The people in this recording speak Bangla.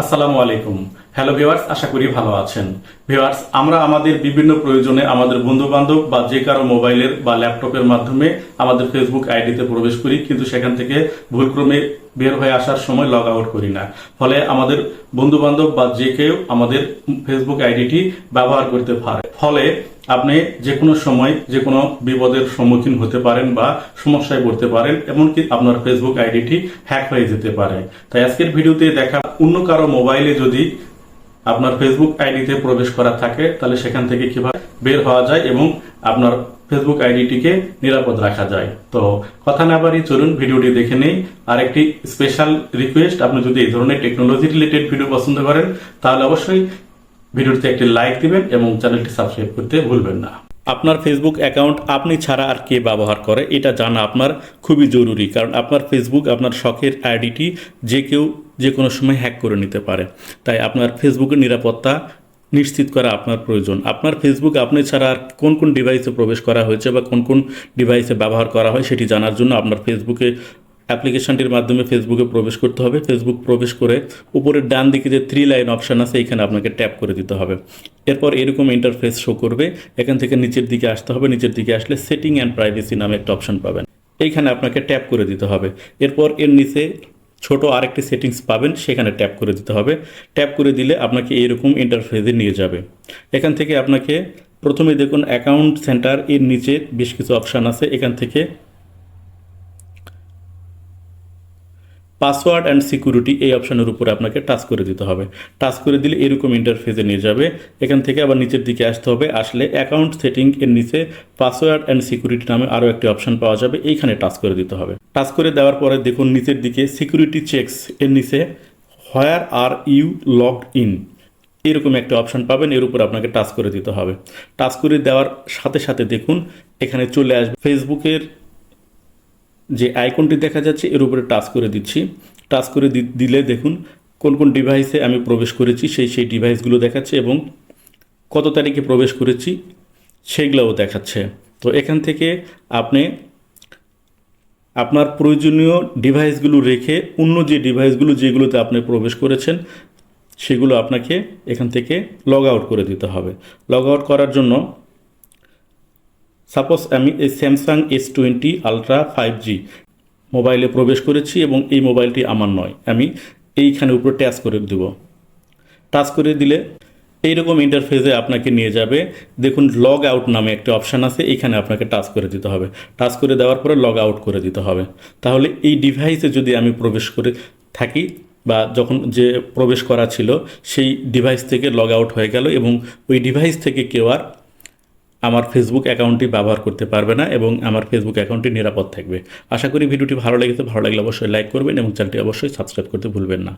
আসসালামু আলাইকুম। হ্যালো ভিওয়ার্স আশা করি ভালো আছেন। ভিওয়ার্স আমরা আমাদের বিভিন্ন প্রয়োজনে আমাদের বন্ধু বান্ধব বা যে কারও মোবাইলের বা ল্যাপটপের মাধ্যমে আমাদের ফেসবুক আইডিতে প্রবেশ করি, কিন্তু সেখান থেকে ভুলক্রমে বের হয়ে আসার সময় লগ আউট করি না। ফলে আমাদের বন্ধু বান্ধব বা যে কেউ আমাদের ফেসবুক আইডিটি ব্যবহার করতে পারে। ফলে আপনি যে কোনো সময় যে কোনো বিপদের সম্মুখীন হতে পারেন বা সমস্যায় পড়তে পারেন, এমনকি আপনার ফেসবুক আইডিটি হ্যাক হয়ে যেতে পারে। তাই আজকের ভিডিওতে দেখা অন্য কারও মোবাইলে যদি আপনার ফেসবুক আইডিতে প্রবেশ করা থাকে, তাহলে সেখান থেকে কীভাবে বের হওয়া যায় এবং আপনার ফেসবুক আইডিটিকে নিরাপদ রাখা যায়। তো কথা না বাড়ি চলুন, ভিডিওটি দেখে নেই। আর একটি স্পেশাল রিকোয়েস্ট আপনি যদি এই ধরনের টেকনোলজি রিলেটেড ভিডিও পছন্দ করেন, তাহলে অবশ্যই ভিডিওটিতে একটি লাইক দিবেন এবং চ্যানেলটি সাবস্ক্রাইব করতে ভুলবেন না। আপনার ফেসবুক অ্যাকাউন্ট আপনি ছাড়া আর কে ব্যবহার করে, এটা জানা আপনার খুবই জরুরি, কারণ আপনার ফেসবুক আপনার শখের আইডিটি যে কেউ যে কোনো সময় হ্যাক করে নিতে পারে। তাই আপনার ফেসবুকের নিরাপত্তা নিশ্চিত করা আপনার প্রয়োজন। আপনার ফেসবুক আপনি ছাড়া আর কোন কোন ডিভাইসে প্রবেশ করা হয়েছে বা কোন কোন ডিভাইসে ব্যবহার করা হয় সেটি জানার জন্য আপনার ফেসবুকে অ্যাপ্লিকেশনটির মাধ্যমে ফেসবুকে প্রবেশ করতে হবে। ফেসবুক প্রবেশ করে উপরের ডান দিকে যে থ্রি লাইন অপশান আছে, এখানে আপনাকে ট্যাপ করে দিতে হবে। এরপর এরকম ইন্টারফেস শো করবে। এখান থেকে নিচের দিকে আসতে হবে। নিচের দিকে আসলে সেটিং অ্যান্ড প্রাইভেসি নামে একটা অপশন পাবেন। এইখানে আপনাকে ট্যাপ করে দিতে হবে। এরপর এর নিচে ছোট আরেকটি সেটিংস পাবেন, সেখানে ট্যাপ করে দিতে হবে। ট্যাপ করে দিলে আপনাকে এরকম ইন্টারফেসে নিয়ে যাবে। এখান থেকে আপনাকে প্রথমে দেখুন অ্যাকাউন্ট সেন্টার এর নিচে বেশ কিছু অপশান আছে। এখান থেকে পাসওয়ার্ড অ্যান্ড সিকিউরিটি এই অপশানের উপরে আপনাকে টাচ করে দিতে হবে। টাচ করে দিলে এরকম ইন্টারফেসে নিয়ে যাবে। এখান থেকে আবার নিচের দিকে আসতে হবে। আসলে অ্যাকাউন্ট সেটিং এর নিচে পাসওয়ার্ড অ্যান্ড সিকিউরিটি নামে আরও একটি অপশান পাওয়া যাবে। এইখানে টাচ করে দিতে হবে। টাচ করে দেওয়ার পরে দেখুন নিচের দিকে সিকিউরিটি চেকস এর নিচে where are you log in এরকম একটা অপশান পাবেন। এর উপর আপনাকে টাচ করে দিতে হবে। টাচ করে দেওয়ার সাথে সাথে দেখুন এখানে চলে আসবে। ফেসবুকের যে আইকনটি দেখা যাচ্ছে, এর উপরে টাচ করে দিচ্ছি। টাচ করে দিলে দেখুন, কোন কোন ডিভাইসে আমি প্রবেশ করেছি, সেই সেই ডিভাইসগুলো দেখাচ্ছে এবং কত তারিখে প্রবেশ করেছি, সেগুলোও দেখাচ্ছে। তো এখান থেকে আপনি আপনার প্রয়োজনীয় ডিভাইসগুলো রেখে অন্য যে ডিভাইসগুলো যেগুলোতে আপনি প্রবেশ করেছেন, সেগুলো আপনাকে এখান থেকে লগ আউট করে দিতে হবে। লগ আউট করার জন্য সাপোজ আমি এই Samsung S twenty ultra five G মোবাইলে প্রবেশ করেছি এবং এই মোবাইলটি আমার নয়, আমি এইখানে উপরে টাচ করে দেব। টাচ করে দিলে এইরকম ইন্টারফেসে আপনাকে নিয়ে যাবে। দেখুন লগ আউট নামে একটা অপশান আছে এইখানে আপনাকে টাচ করে দিতে হবে। টাচ করে দেওয়ার পরে লগ আউট করে দিতে হবে। তাহলে এই ডিভাইসে যদি আমি প্রবেশ করে থাকি বা যখন যে প্রবেশ করা ছিল, সেই ডিভাইস থেকে লগ আউট হয়ে গেল এবং ওই ডিভাইস থেকে কেউ আর আমার ফেসবুক অ্যাকাউন্টটি ব্যবহার করতে পারবে না এবং আমার ফেসবুক অ্যাকাউন্টটি নিরাপদ থাকবে। আশা করি ভিডিওটি ভালো লেগেছে। ভালো লাগলে অবশ্যই লাইক করবেন এবং চ্যানেলটি অবশ্যই সাবস্ক্রাইব করতে ভুলবেন না।